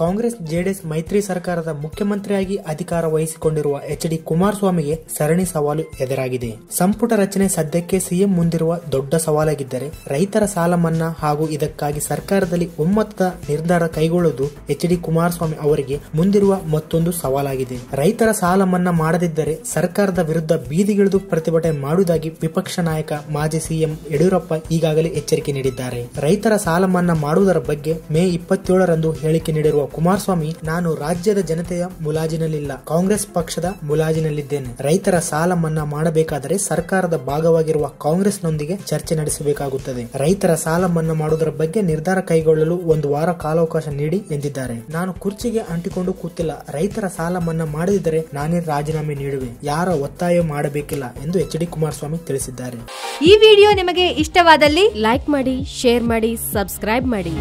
Congress, JDS ಮೈತ್ರಿ ಸರ್ಕಾರದ ಮುಖ್ಯಮಂತ್ರಿಯಾಗಿ ಅಧಿಕಾರ ವಹಿಸಿಕೊಂಡಿರುವ ಎಚ್ ಡಿ ಕುಮಾರಸ್ವಾಮಿಗೆ ಸರಣಿ ಸವಾಲು ಎದುರಾಗಿದೆ. ಸಂಪುಟ ರಚನೆ ಸದ್ಯಕ್ಕೆ ಸಿಎಂ ಮುಂದಿರುವ ದೊಡ್ಡ ಸವಾಲಾಗಿದ್ದರೆ ರೈತರ ಸಾಲ ಮನ್ನಾ ಹಾಗೂ ಇದಕ್ಕಾಗಿ ಸರ್ಕಾರದಲ್ಲಿ ಒಮ್ಮತದ ನಿರ್ಧಾರ ಕೈಗೊಳ್ಳುವುದು ಎಚ್ ಡಿ ಕುಮಾರಸ್ವಾಮಿ ಅವರಿಗೆ ಮುಂದಿರುವ ಮತ್ತೊಂದು ಸವಾಲಾಗಿದೆ. ರೈತರ ಸಾಲ ಮನ್ನಾ ಮಾಡದಿದ್ದರೆ ಸರ್ಕಾರದ ವಿರುದ್ಧ ಬೀದಿಗಿಳಿದು ಪ್ರತಿಭಟನೆ ಮಾಡುವುದಾಗಿ ವಿಪಕ್ಷ ನಾಯಕ ಮಾಜಿ ಸಿಎಂ ಯಡಿಯೂರಪ್ಪ ಈಗಾಗಲೇ ಎಚ್ಚರಿಕೆ ನೀಡಿದ್ದಾರೆ. ರೈತರ ಸಾಲ ಮನ್ನಾ ಮಾಡುವುದರ ಬಗ್ಗೆ ಮೇ ಇಪ್ಪತ್ತೇಳರಂದು ಹೇಳಿಕೆ ನೀಡಿರುವ ಕುಮಾರಸ್ವಾಮಿ, ನಾನು ರಾಜ್ಯದ ಜನತೆಯ ಮುಲಾಜಿನಲ್ಲಿಲ್ಲ. ಕಾಂಗ್ರೆಸ್ ಪಕ್ಷದ ಮುಲಾಜಿನಲ್ಲಿದ್ದೇನೆ. ರೈತರ ಸಾಲ ಮನ್ನಾ ಮಾಡಬೇಕಾದರೆ ಸರ್ಕಾರದ ಭಾಗವಾಗಿರುವ ಕಾಂಗ್ರೆಸ್ನೊಂದಿಗೆ ಚರ್ಚೆ ನಡೆಸಬೇಕಾಗುತ್ತದೆ. ರೈತರ ಸಾಲ ಮನ್ನಾ ಮಾಡುವುದರ ಬಗ್ಗೆ ನಿರ್ಧಾರ ಕೈಗೊಳ್ಳಲು ಒಂದು ವಾರ ಕಾಲಾವಕಾಶ ನೀಡಿ ಎಂದಿದ್ದಾರೆ. ನಾನು ಕುರ್ಚಿಗೆ ಅಂಟಿಕೊಂಡು ಕೂತಿಲ್ಲ. ರೈತರ ಸಾಲ ಮನ್ನಾ ಮಾಡದಿದ್ದರೆ ನಾನೇ ರಾಜೀನಾಮೆ ನೀಡುವೆ. ಯಾರ ಒತ್ತಾಯ ಮಾಡಬೇಕಿಲ್ಲ ಎಂದು ಎಚ್ ಡಿ ಕುಮಾರಸ್ವಾಮಿ ತಿಳಿಸಿದ್ದಾರೆ. ಈ ವಿಡಿಯೋ ನಿಮಗೆ ಇಷ್ಟವಾದಲ್ಲಿ ಲೈಕ್ ಮಾಡಿ, ಶೇರ್ ಮಾಡಿ, ಸಬ್ಸ್ಕ್ರೈಬ್ ಮಾಡಿ.